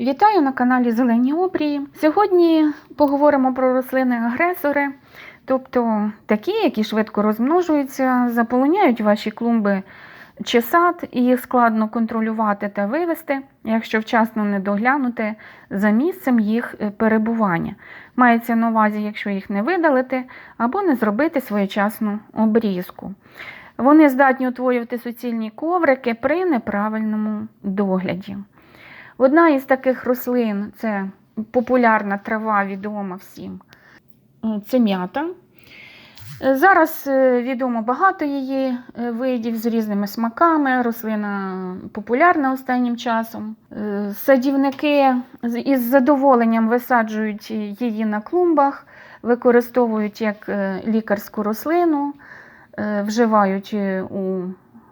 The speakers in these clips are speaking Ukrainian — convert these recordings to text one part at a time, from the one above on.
Вітаю на каналі Зелені Обрії. Сьогодні поговоримо про рослини-агресори, тобто такі, які швидко розмножуються, заполоняють ваші клумби чи сад, і їх складно контролювати та вивести, якщо вчасно не доглянути за місцем їх е, перебування. Мається на увазі, якщо їх не видалити або не зробити своєчасну обрізку. Вони здатні утворювати суцільні коврики при неправильному догляді. Одна із таких рослин це популярна трава, відома всім. Це м'ята. Зараз е, відомо багато її е, видів з різними смаками. Рослина популярна останнім часом. Е, Садівники із задоволенням висаджують її на клумбах, використовують як лікарську рослину, вживають у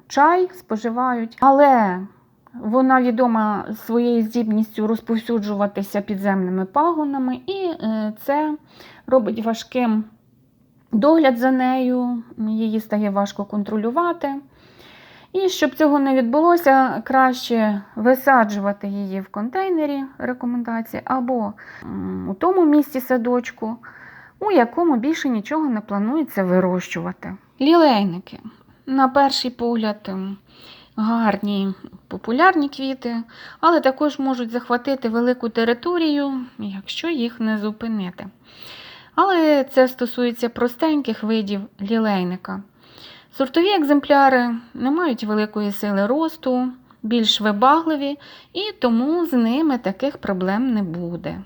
чай, споживають. Але вона відома своєю здібністю розповсюджуватися підземними пагонами, і е, це робить важким догляд за нею, її стає важко контролювати. І щоб цього не відбулося, краще висаджувати її в контейнері рекомендації, або у тому місці садочку, у якому більше нічого не планується вирощувати. Лілейники. На перший погляд, м, гарні популярні квіти, але також можуть захватити велику територію, якщо їх не зупинити. Але це стосується простеньких видів лілейника. Сортові екземпляри не мають великої сили росту, більш вибагливі, і тому з ними таких проблем не буде.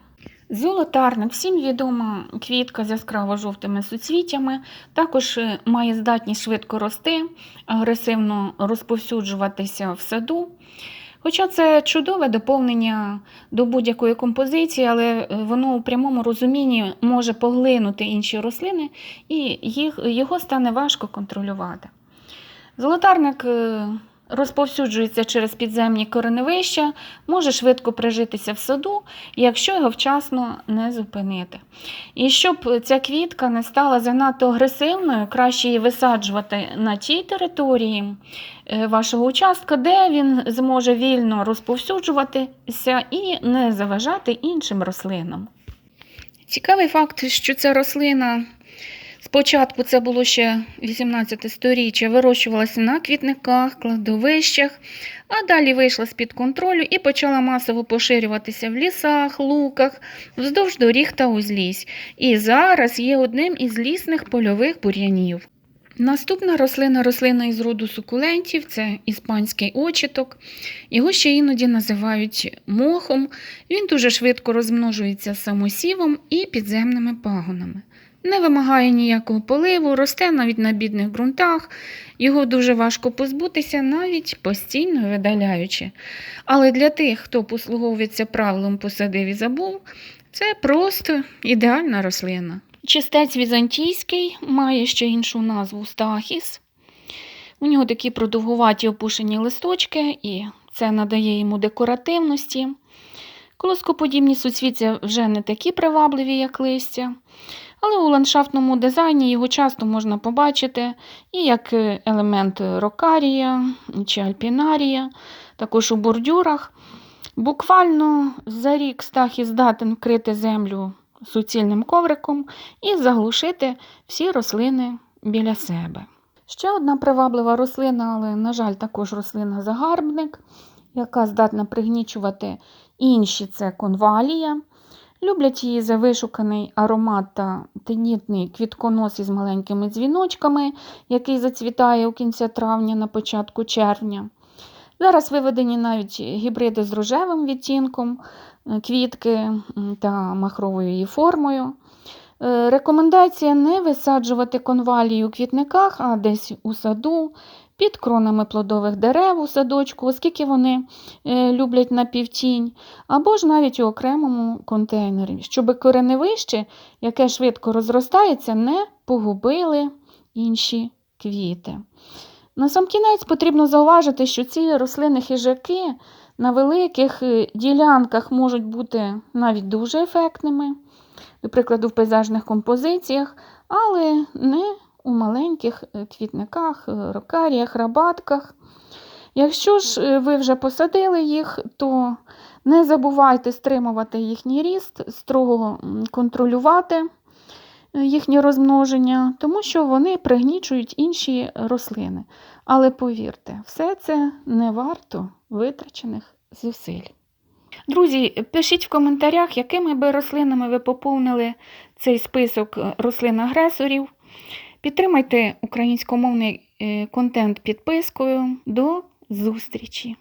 Золотарник всім відома квітка з яскраво жовтими суцвіттями, також е, має здатність швидко рости, агресивно розповсюджуватися в саду. Хоча це чудове доповнення до будь-якої композиції, але е, воно у прямому розумінні може поглинути інші рослини, і їх, його стане важко контролювати. Золотарник е, розповсюджується через підземні кореневища, може швидко прижитися в саду, якщо його вчасно не зупинити. І щоб ця квітка не стала занадто агресивною, краще її висаджувати на тій території е, вашого участка, де він зможе вільно розповсюджуватися і не заважати іншим рослинам. Цікавий факт, що ця рослина спочатку це було ще 18 сторіччя, вирощувалася на квітниках, кладовищах, а далі вийшла з-під контролю і почала масово поширюватися в лісах, луках, вздовж доріг та узлісь. І зараз є одним із лісних польових бур'янів. Наступна рослина рослина із роду сукулентів це іспанський очіток. Його ще іноді називають мохом. Він дуже швидко розмножується самосівом і підземними пагонами. Не вимагає ніякого поливу, росте навіть на бідних ґрунтах, його дуже важко позбутися, навіть постійно видаляючи. Але для тих, хто послуговується правилом посадив і забув, це просто ідеальна рослина. Чистець візантійський має ще іншу назву стахіс. У нього такі продовгуваті опушені листочки, і це надає йому декоративності. Колоскоподібні суцвіття вже не такі привабливі, як листя, але у ландшафтному дизайні його часто можна побачити і як елемент рокарія чи альпінарія, також у бордюрах. Буквально за рік стахі здатен вкрити землю суцільним ковриком і заглушити всі рослини біля себе. Ще одна приваблива рослина, але, на жаль, також рослина-загарбник, яка здатна пригнічувати інші це конвалія. Люблять її за вишуканий аромат та тенітний квітконос із маленькими дзвіночками, який зацвітає у кінці травня на початку червня. Зараз виведені навіть гібриди з рожевим відтінком, е, квітки та махровою її формою. Е, Рекомендація не висаджувати конвалії у квітниках, а десь у саду, під кронами плодових дерев у садочку, оскільки вони е, люблять напівтінь, або ж навіть у окремому контейнері, щоб кореневище, яке швидко розростається, не погубили інші квіти. На сам кінець потрібно зауважити, що ці рослини хижаки на великих е, ділянках можуть бути навіть дуже ефектними, до прикладу, в пейзажних композиціях, але не у маленьких е, квітниках, е, рокаріях, рабатках. Якщо ж ви вже посадили їх, то Не забувайте стримувати їхній ріст, строго контролювати їхнє розмноження, тому що вони пригнічують інші рослини. Але повірте, все це не варто витрачених зусиль. Друзі, пишіть в коментарях, якими би рослинами ви поповнили цей список е, рослин-агресорів. Підтримайте українськомовний е, контент підпискою. До зустрічі!